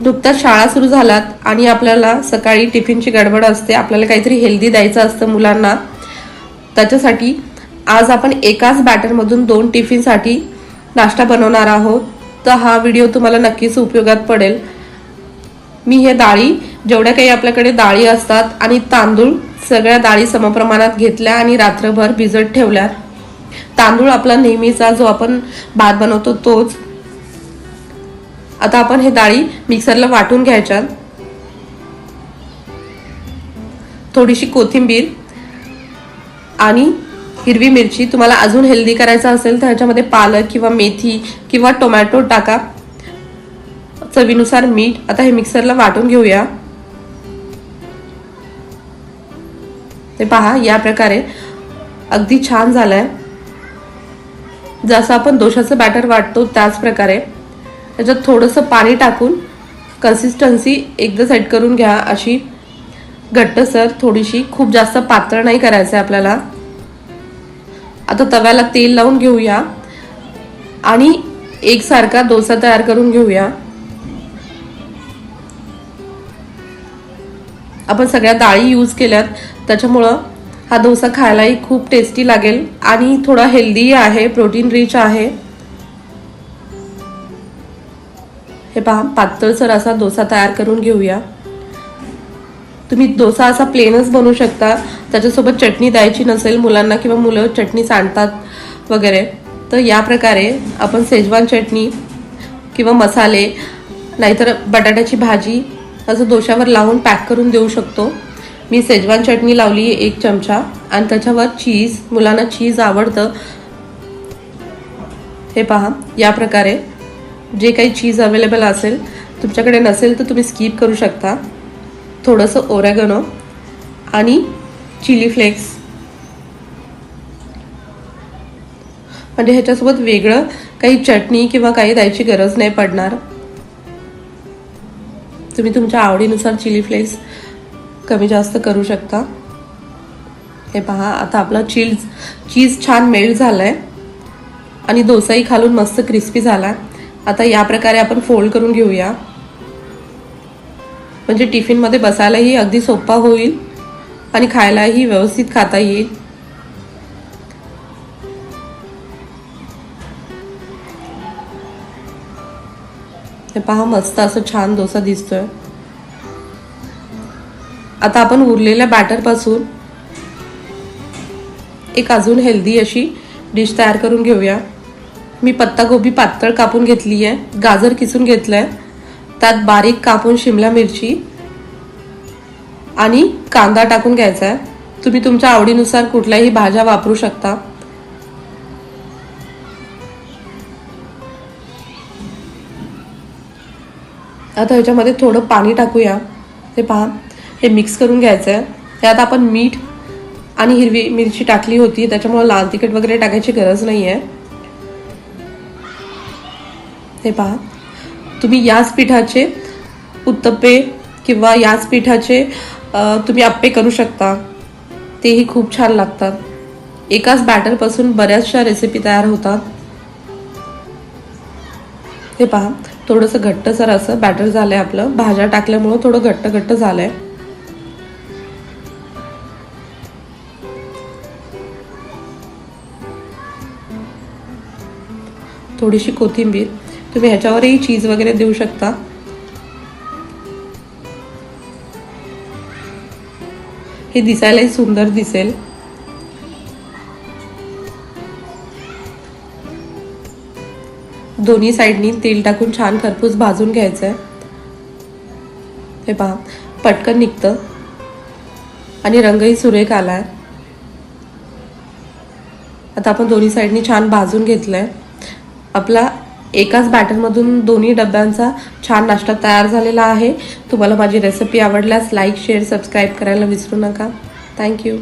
नुकताच शाळा सुरू झाल्यात आणि आपल्याला सकाळी टिफिनची गडबड असते आपल्याला काहीतरी हेल्दी द्यायचं असतं मुलांना. त्याच्यासाठी आज आपण एकाच बॅटरमधून दोन टिफिनसाठी नाश्ता बनवणार आहोत. तर हा व्हिडिओ तुम्हाला नक्कीच उपयोगात पडेल. मी हे डाळी जेवढ्या काही आपल्याकडे डाळी असतात आणि तांदूळ सगळ्या डाळी समप्रमाणात घेतल्या आणि रात्रभर भिजत ठेवल्या. तांदूळ आपला नेहमीचा जो आपण भात बनवतो तोच. आता आपण हे डाळी मिक्सरला वाटून घ्यायच्यात. थोडीशी कोथिंबीर आणि हिरवी मिरची. तुम्हाला अजून हेल्दी करायचं असेल तर ह्याच्यामध्ये पालक किंवा मेथी किंवा टोमॅटो टाका. चवीनुसार मीठ. आता हे मिक्सरला वाटून घेऊया. ते पहा या प्रकारे अगदी छान झालंय. जसं आपण दोशाचं बॅटर वाटतो त्याच प्रकारे. त्याच्यात थोडंसं पाणी टाकून कन्सिस्टन्सी एकदा सेट करून घ्या अशी. घट्टसर थोडीशी. खूप जास्त पातळ नाही करायचं आहे आपल्याला. आता तव्याला तेल लावून घेऊया. आणि एकसारखा डोसा तयार करून घेऊया. आपण सगळ्या डाळी यूज केल्यात. त्याच्यामुळं हा डोसा खायलाही खूप टेस्टी लागेल. आणि थोडा हेल्दीही आहे प्रोटीन रिच आहे. हे पहा पातळसर असा डोसा तयार करून घेऊया. तुम्ही डोसा असा प्लेनच बनवू शकता. त्याच्यासोबत चटणी द्यायची नसेल मुलांना किंवा मुलं चटणी सांडतात वगैरे तर या प्रकारे आपण सेजवान चटणी किंवा मसाले नाहीतर बटाट्याची भाजी असं डोशावर लावून पॅक करून देऊ शकतो. मी सेजवान चटणी लावली एक चमचा आणि त्याच्यावर चीज मुलांना चीज आवडतं. हे पहा या प्रकारे. जे काही चीज अवेलेबल असेल तुमच्याकडे नसेल तर तुम्ही स्किप करू शकता. थोडंसं ओरॅगनो आणि चिली फ्लेक्स म्हणजे ह्याच्यासोबत वेगळं काही चटणी किंवा काही द्यायची गरज नाही पडणार. तुम्ही तुमच्या आवडीनुसार चिली फ्लेक्स कमी जास्त करू शकता. हे पहा आता आपला चीज चीज छान मेल्ट आहे आणि डोसाही खालून मस्त क्रिस्पी झाला आहे आता या प्रकारे आपण फोल्ड करून घेऊया. म्हणजे टिफिनमध्ये बसायलाही अगदी सोपा होईल आणि खायलाही व्यवस्थित खाता येईल. हे पहा मस्त असं छान डोसा दिसतोय. आता आपण उरलेल्या बॅटरपासून एक अजून हेल्दी अशी डिश तयार करून घेऊया. मी पत्तागोबी पातळ कापून घेतली आहे. गाजर किसून घेतलं आहे त्यात बारीक कापून शिमला मिरची आणि कांदा टाकून घ्यायचा आहे तुम्ही तुमच्या आवडीनुसार कुठल्याही भाज्या वापरू शकता. आता ह्याच्यामध्ये थोडं पाणी टाकूया. हे पहा हे मिक्स करून घ्यायचं आहे त्यात आपण मीठ आणि हिरवी मिरची टाकली होती. त्याच्यामुळे लाल तिखट वगैरे टाकायची गरज नाही आहे हे पहा. तुम्ही याच पिठाचे उत्तप्पे किंवा याच पिठाचे तुम्ही आप्पे करू शकता. तेही खूप छान लागतात. एकाच बॅटरपासून बऱ्याचशा रेसिपी तयार होतात. हे पहा. थोडंसं घट्टसर असं बॅटर झालं आहे आपलं. भाज्या टाकल्यामुळं थोडं घट्ट घट्ट झालं आहे थोडीशी कोथिंबीर. तुम्ही ह्याच्यावरही चीज वगैरे देऊ शकता. हे दिसायलाही सुंदर दिसेल. दोन्ही साईडनी तेल टाकून छान खरपूस भाजून घ्यायचं आहे हे पहा पटकन निघतं. आणि रंगही सुरेख आलाय. आता आपण दोन्ही साईडनी छान भाजून घेतलं आहे आपला एकाच बॅटरमधून दोन्ही डब्यांचा छान नाश्ता तयार झालेला आहे. तुम्हाला माझी रेसिपी आवडल्यास लाईक शेअर सबस्क्राईब करायला विसरू नका. थँक्यू